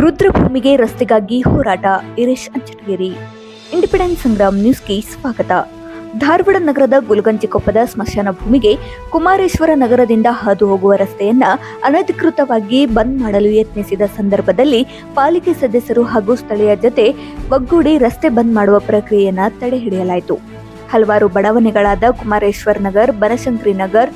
ರುದ್ರಭೂಮಿಗೆ ರಸ್ತೆಗಾಗಿ ಹೋರಾಟ, ಇರೇಶ್ ಅಂಚಟಗೇರಿ ಇಂಡಿಪೆಂಡೆನ್ಸ್ ಸಂಗ್ರಾಮ್ ನ್ಯೂಸ್ಗೆ ಸ್ವಾಗತ. ಧಾರವಾಡ ನಗರದ ಗುಲ್ಗಂಜಿಕೊಪ್ಪದ ಸ್ಮಶಾನ ಭೂಮಿಗೆ ಕುಮಾರೇಶ್ವರ ನಗರದಿಂದ ಹಾದು ಹೋಗುವ ರಸ್ತೆಯನ್ನ ಅನಧಿಕೃತವಾಗಿ ಬಂದ್ ಮಾಡಲು ಯತ್ನಿಸಿದ ಸಂದರ್ಭದಲ್ಲಿ ಪಾಲಿಕೆ ಸದಸ್ಯರು ಹಾಗೂ ಸ್ಥಳೀಯ ಜತೆ ಒಗ್ಗೂಡಿ ರಸ್ತೆ ಬಂದ್ ಮಾಡುವ ಪ್ರಕ್ರಿಯೆಯನ್ನ ತಡೆಹಿಡಿಯಲಾಯಿತು. ಹಲವಾರು ಬಡಾವಣೆಗಳಾದ ಕುಮಾರೇಶ್ವರ್ ನಗರ್, ಬನಶಂಕರಿ ನಗರ್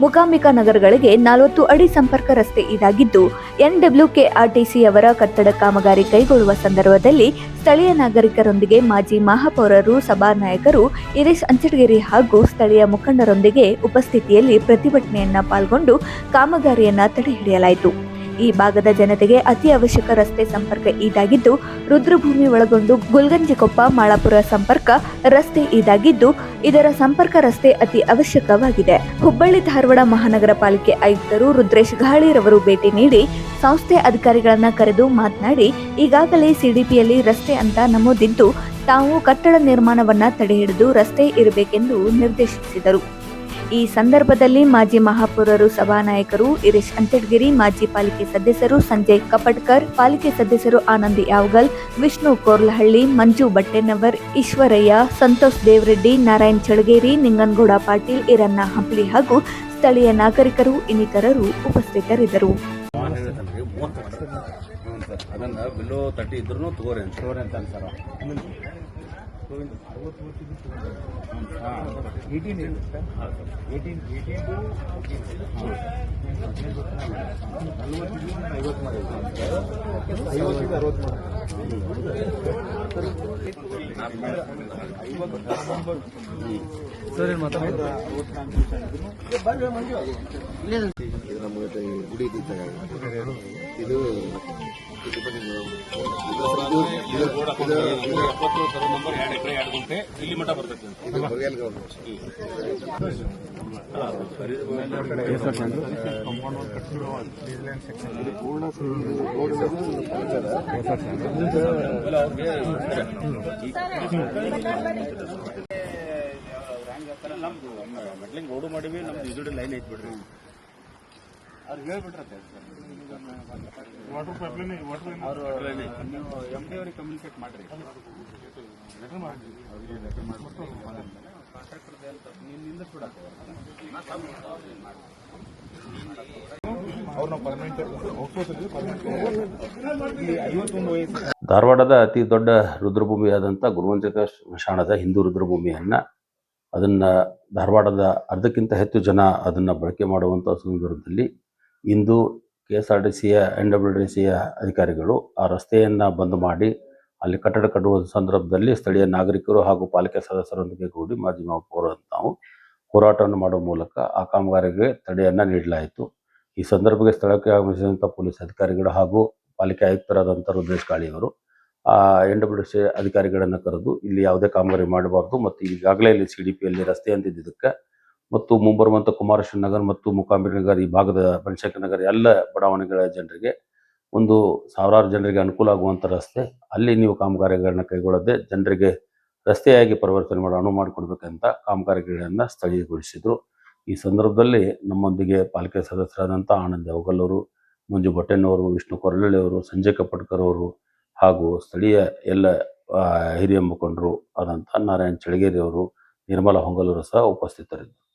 ಮುಕಾಂಬಿಕಾ ನಗರಗಳಿಗೆ ನಲವತ್ತು ಅಡಿ ಸಂಪರ್ಕ ರಸ್ತೆ ಇದಾಗಿದ್ದು ಎನ್ಡಬ್ಲ್ಯೂಕೆಆರ್ಟಿಸಿ ಅವರ ಕಟ್ಟಡ ಕಾಮಗಾರಿ ಕೈಗೊಳ್ಳುವ ಸಂದರ್ಭದಲ್ಲಿ ಸ್ಥಳೀಯ ನಾಗರಿಕರೊಂದಿಗೆ ಮಾಜಿ ಮಹಾಪೌರರು ಸಭಾ ನಾಯಕರು ಇರೇಶ್ ಅಂಚಟಗಿರಿ ಹಾಗೂ ಸ್ಥಳೀಯ ಮುಖಂಡರೊಂದಿಗೆ ಉಪಸ್ಥಿತಿಯಲ್ಲಿ ಪ್ರತಿಭಟನೆಯನ್ನ ಪಾಲ್ಗೊಂಡು ಕಾಮಗಾರಿಯನ್ನ ತಡೆಹಿಡಿಯಲಾಯಿತು ಈ ಭಾಗದ ಜನತೆಗೆ ಅತಿ ಅವಶ್ಯಕ ರಸ್ತೆ ಸಂಪರ್ಕ ಇದಾಗಿದ್ದು ರುದ್ರಭೂಮಿ ಒಳಗೊಂಡು ಗುಲ್ಗಂಜಿಕೊಪ್ಪ, ಮಾಳಾಪುರ ಸಂಪರ್ಕ ರಸ್ತೆ ಇದಾಗಿದ್ದು ಇದರ ಸಂಪರ್ಕ ರಸ್ತೆ ಅತಿ ಅವಶ್ಯಕವಾಗಿದೆ. ಹುಬ್ಬಳ್ಳಿ ಧಾರವಾಡ ಮಹಾನಗರ ಪಾಲಿಕೆ ಆಯುಕ್ತರು ರುದ್ರೇಶ್ ಘಾಳಿರವರು ಭೇಟಿ ನೀಡಿ ಸಂಸ್ಥೆ ಅಧಿಕಾರಿಗಳನ್ನ ಕರೆದು ಮಾತನಾಡಿ, ಈಗಾಗಲೇ ಸಿಡಿಪಿಯಲ್ಲಿ ರಸ್ತೆ ಅಂತ ನಮೂದಿದ್ದು, ತಾವು ಕಟ್ಟಡ ನಿರ್ಮಾಣವನ್ನ ತಡೆಹಿಡಿದು ರಸ್ತೆ ಇರಬೇಕೆಂದು ನಿರ್ದೇಶಿಸಿದರು. ಈ ಸಂದರ್ಭದಲ್ಲಿ ಮಾಜಿ ಮಹಾಪೌರರು ಸಭಾನಾಯಕರು ಇರೇಶ್ ಅಂತಡ್ಗಿರಿ ಮಾಜಿ ಪಾಲಿಕೆ ಸದಸ್ಯರು ಸಂಜಯ್ ಕಪಟ್ಕರ್ ಪಾಲಿಕೆ ಸದಸ್ಯರು ಆನಂದಿ ಯಾವಗಲ್ ವಿಷ್ಣು ಕೋರ್ಲಹಳ್ಳಿ ಮಂಜು ಬಟ್ಟೆನವರ್ ಈಶ್ವರಯ್ಯ ಸಂತೋಷ್ ದೇವರೆಡ್ಡಿ ನಾರಾಯಣ್ ಚಳಗೇರಿ ನಿಂಗನ್ಗೌಡ ಪಾಟೀಲ್ ಇರನ್ನ ಹಂಪ್ಲಿ ಹಾಗೂ ಸ್ಥಳೀಯ ನಾಗರಿಕರು ಇನ್ನಿತರರು ಉಪಸ್ಥಿತರಿದ್ದರು. ವಾಹನ ಹೇಳ್ತಾನ್ರಿ ಮೂವತ್ತು ಹ್ಞೂ ಸರ್ ಅದನ್ನ ಏಯ್ಟೀನ್ ತರ್ಟಿ ಇದ್ರೂ ತಗೋರಿ ಅಂತ ತಗೋರಿ ಅಂತ ಸರ್ ಇದು ನಮ್ಮ ಎಕರೆ ಎರಡು ಗುಂಟೆ ಇಲ್ಲಿ ಬರ್ತೈತಿ ಇದು ನಮ್ದು ಮಾಡಿವಿ ನಮ್ದು ಇಜುಡಿ ಲೈನ್ ಐತಿ ಬಿಡ್ರಿ. ಅವ್ರಿಗೆ ಹೇಳ್ಬಿಟ್ರತ್ತೆ ವಾಟರ್ ಪೈಪ್ಲೈನ್ ವಾಟರ್ ಅವರು ನೀವು ಎಂ ಡಿ ಅವ್ರಿಗೆ ಕಮ್ಯುನಿಕೇಟ್ ಮಾಡ್ರಿ. ಲೆಟರ್ ಮಾಡಿ ಅವ್ರಿಗೆ ಲೆಟರ್ ಮಾಡಿಬಿಟ್ಟು ಕಾಂಟ್ರಾಕ್ಟರ್ದೆ ಅಂತ ನಿನ್ನಿಂದ ನಿಂದಿಸ್ಬಿಡಕ್ಕೆ ಅವ್ರನ್ನ ಪರ್ಮನೆಂಟ್ ಪರ್ಮನೆಂಟ್ ಐವತ್ತೊಂದು ವಯಸ್ಸು ಧಾರವಾಡದ ಅತಿ ದೊಡ್ಡ ರುದ್ರಭೂಮಿಯಾದಂಥ ಗುರುವಂಜಕ ಸ್ಮಶಾನದ ಹಿಂದೂ ರುದ್ರಭೂಮಿಯನ್ನು ಅದನ್ನು ಧಾರವಾಡದ ಅರ್ಧಕ್ಕಿಂತ ಹೆಚ್ಚು ಜನ ಅದನ್ನು ಬಳಕೆ ಮಾಡುವಂಥ ಸಂದರ್ಭದಲ್ಲಿ ಇಂದು ಕೆ ಎಸ್ ಆರ್ ಟಿ ಸಿಯ ಎನ್ ಡಬ್ಲ್ಯೂ ಡಿ ಸಿಯ ಅಧಿಕಾರಿಗಳು ಆ ರಸ್ತೆಯನ್ನು ಬಂದ್ ಮಾಡಿ ಅಲ್ಲಿ ಕಟ್ಟಡ ಕಟ್ಟುವ ಸಂದರ್ಭದಲ್ಲಿ ಸ್ಥಳೀಯ ನಾಗರಿಕರು ಹಾಗೂ ಪಾಲಿಕೆ ಸದಸ್ಯರೊಂದಿಗೆ ಕೂಡಿ ಅಂತ ನಾವು ಹೋರಾಟವನ್ನು ಮಾಡುವ ಮೂಲಕ ಆ ಕಾಮಗಾರಿಗೆ ತಡೆಯನ್ನು ನೀಡಲಾಯಿತು. ಈ ಸಂದರ್ಭಕ್ಕೆ ಸ್ಥಳಕ್ಕೆ ಆಗಮಿಸಿದಂಥ ಪೊಲೀಸ್ ಅಧಿಕಾರಿಗಳು ಹಾಗೂ ಪಾಲಿಕೆ ಆಯುಕ್ತರಾದಂಥ ರುದ್ರೇಶ್ ಕಾಳಿಯವರು ಆ ಎನ್ ಡಬ್ಲ್ಯೂ ಸಿ ಅಧಿಕಾರಿಗಳನ್ನು ಕರೆದು ಇಲ್ಲಿ ಯಾವುದೇ ಕಾಮಗಾರಿ ಮಾಡಬಾರ್ದು ಮತ್ತು ಈಗಾಗಲೇ ಇಲ್ಲಿ ಸಿ ಡಿ ಪಿಯಲ್ಲಿ ರಸ್ತೆ ಅಂತಿದ್ದಕ್ಕೆ ಮತ್ತು ಮುಂಬರುವಂಥ ಕುಮಾರಶ್ವರ ನಗರ್ ಮತ್ತು ಮುಕಾಂಬಿರ ನಗರ್, ಈ ಭಾಗದ ಬನಶಂಕರ ನಗರ ಎಲ್ಲ ಬಡಾವಣೆಗಳ ಜನರಿಗೆ ಒಂದು ಸಾವಿರಾರು ಜನರಿಗೆ ಅನುಕೂಲ ಆಗುವಂಥ ರಸ್ತೆ. ಅಲ್ಲಿ ನೀವು ಕಾಮಗಾರಿಗಳನ್ನ ಕೈಗೊಳ್ಳದೆ ಜನರಿಗೆ ರಸ್ತೆಯಾಗಿ ಪರಿವರ್ತನೆ ಮಾಡಿ, ಅನುವು ಮಾಡಿಕೊಡ್ಬೇಕಂತ ಕಾಮಗಾರಿಗಳನ್ನು ಸ್ಥಳೀಯಗೊಳಿಸಿದರು. ಈ ಸಂದರ್ಭದಲ್ಲಿ ನಮ್ಮೊಂದಿಗೆ ಪಾಲಿಕೆ ಸದಸ್ಯರಾದಂಥ ಆನಂದ್ ಯಾವಗಲ್ ಅವರು ಮಂಜು ಭಟ್ಟೆನವರು ವಿಷ್ಣು ಕೊರಳಳ್ಳಿ ಅವರು ಸಂಜಯ್ ಕಪ್ಪಡ್ಕರ್ ಅವರು ಹಾಗೂ ಸ್ಥಳೀಯ ಎಲ್ಲ ಹಿರಿಯ ಮುಖಂಡರು ಆದಂಥ ನಾರಾಯಣ್ ಚಳಗೇರಿಯವರು ನಿರ್ಮಲಾ ಹೊಂಗಲೂರು ಸಹ ಉಪಸ್ಥಿತರಿದ್ದರು.